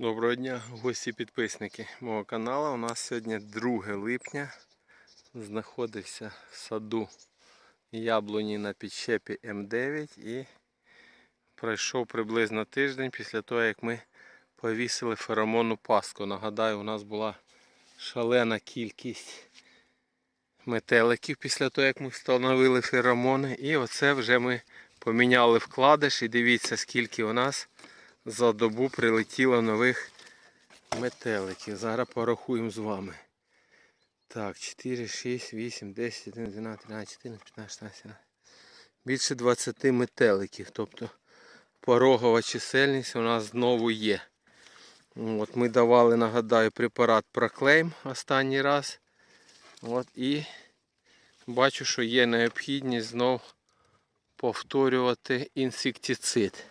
Доброго дня, гості підписники мого каналу. У нас сьогодні 2 липня. Знаходився в саду яблуні на підщепі М9 і пройшов приблизно тиждень після того, як ми повісили феромонну паску. Нагадаю, у нас була шалена кількість метеликів після того, як ми встановили феромони. І оце вже ми поміняли вкладиш і дивіться, скільки у нас за добу прилетіло нових метеликів. Зараз порахуємо з вами. Так, 4, 6, 8, 10, 11, 12, 13, 14, 15, 16, 17. Більше 20 метеликів. Тобто порогова чисельність у нас знову є. От Ми давали, нагадаю, препарат Проклейм останній раз. От І бачу, що є необхідність знов повторювати інсектицид.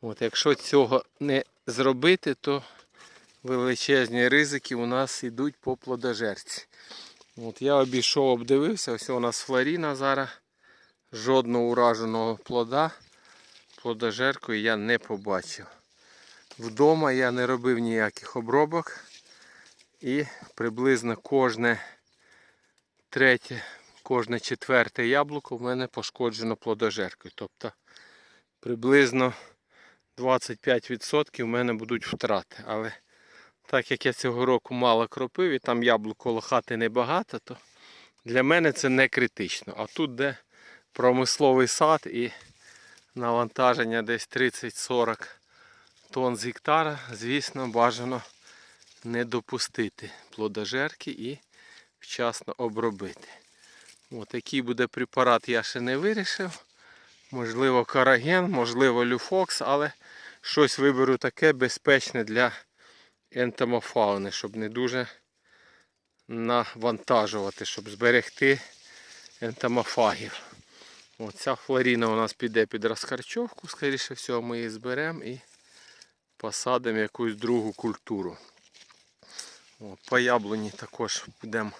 От, Якщо цього не зробити, то величезні ризики у нас йдуть по плодожерці. От Я обійшов, обдивився, ось у нас флоріна зараз. Жодного ураженого плода плодожеркою я не побачив. Вдома я не робив ніяких обробок. І приблизно кожне третє, кожне четверте яблуко в мене пошкоджено плодожеркою. Тобто приблизно 25% в мене будуть втрати. Але так як я цього року мало кропив і там яблук коло хати небагато, то для мене це не критично. А тут де промисловий сад і навантаження десь 30-40 тонн з гектара, звісно, бажано не допустити плодожерки і вчасно обробити. От який буде препарат, я ще не вирішив. Можливо, караген, можливо, люфокс, але щось виберу таке безпечне для ентомофауни, щоб не дуже навантажувати, щоб зберегти ентомофагів. Оця флоріна у нас піде під розхарчовку, скоріше всього ми її зберемо і посадимо якусь другу культуру. От, по яблуні також будемо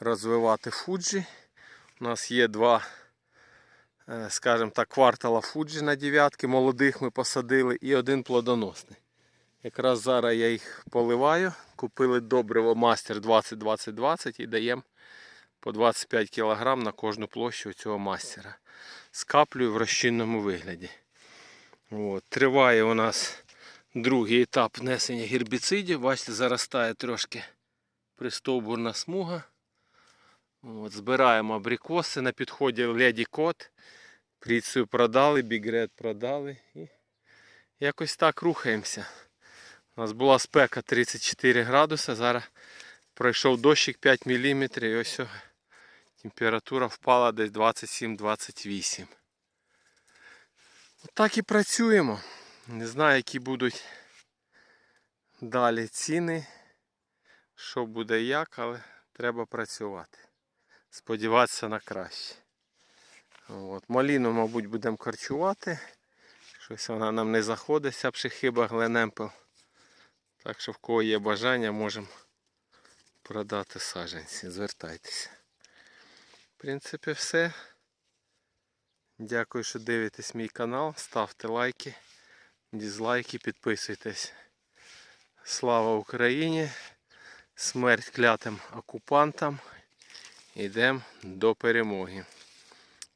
розвивати фуджі. У нас є два скажімо так, квартала фуджі на дев'ятки молодих ми посадили і один плодоносний. Якраз зараз я їх поливаю. Купили добриво мастер 20-20-20 і даємо по 25 кг на кожну площу цього мастера. Скаплюю в розчинному вигляді. От. Триває у нас другий етап внесення гербіцидів. Бачите, заростає трошки пристовбурна смуга. От, Збираємо абрикоси на підході Леді Кот. Пріцію продали, бігред продали і якось так рухаємося. У нас була спека 34 градуси, зараз пройшов дощик 5 мм і ось температура впала десь 27-28. Так і працюємо. Не знаю, які будуть далі ціни, що буде як, але треба працювати. Сподіватися на краще. От. Маліну, мабуть, будемо харчувати. Щось вона нам не заходить, пшихиба гленемпел. Так що в кого є бажання, можемо продати саджанці. Звертайтеся. В принципі, все. Дякую, що дивитесь мій канал. Ставте лайки, дізлайки, підписуйтесь. Слава Україні! Смерть клятим окупантам. Йдемо до перемоги.